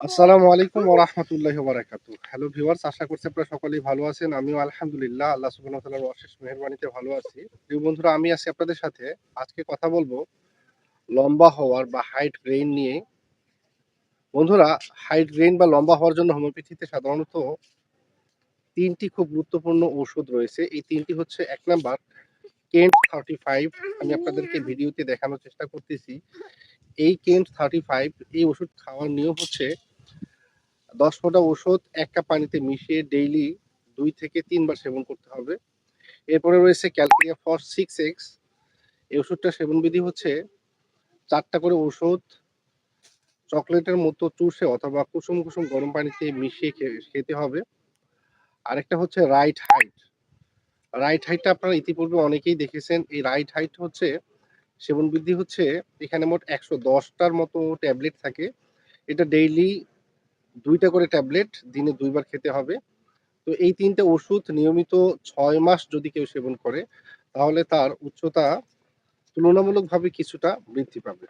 আসসালামু আলাইকুম ওয়া রাহমাতুল্লাহি ওয়া হ্যালো ভিউয়ার্স আশা করছি আপনারা সকলেই ভালো আছেন। আমিও আলহামদুলিল্লাহ, আল্লাহ সুবহানাহু তাআলার অশেষ মেহেরবানিতে ভালো আছি। প্রিয় বন্ধুরা, আমি আছি আপনাদের সাথে। আজকে কথা বলব লম্বা হওয়ার বা হাইট গেইন নিয়ে। বন্ধুরা হাইট গেইন বা লম্বা হওয়ার জন্য হোমিওপ্যাথিতে সাধারণত তিনটি খুব গুরুত্বপূর্ণ ওষুধ রয়েছে। এই তিনটি হচ্ছে এক নাম্বার কেন্ট থার্টি ফাইভ আমি আপনাদেরকে ভিডিওতে দেখানোর চেষ্টা করতেছি। এই কেন্ট থার্টি ফাইভ এই ওষুধ খাওয়ার নিয়ম হচ্ছে দশ ফোঁটা ওষুধ, এক কাপ পানিতে মিশিয়ে ডেইলি দুই থেকে তিনবার সেবন করতে হবে। এরপরে রয়েছে ক্যালকুলিয়া ফর সিক্স এক্স এই ওষুধটা সেবন সেবনবিধি হচ্ছে চারটা করে ওষুধ, চকলেটের মতো চুষে অথবা কুসুম কুসুম গরম পানিতে মিশিয়ে খেতে হবে। আরেকটা হচ্ছে রাইট হাইট রাইট হাইটটা আপনারা ইতিপূর্বে অনেকেই দেখেছেন। এই রাইট হাইট হচ্ছে সেবন বৃদ্ধি হচ্ছে এখানে মোট একশো দশটার মতো ট্যাবলেট থাকে। এটা ডেইলি দুইটা করে ট্যাবলেট দিনে দুইবার খেতে হবে। তো এই তিনটে ওষুধ নিয়মিত ছয় মাস যদি কেউ সেবন করে, তাহলে তার উচ্চতা তুলনামূলকভাবে কিছুটা বৃদ্ধি পাবে।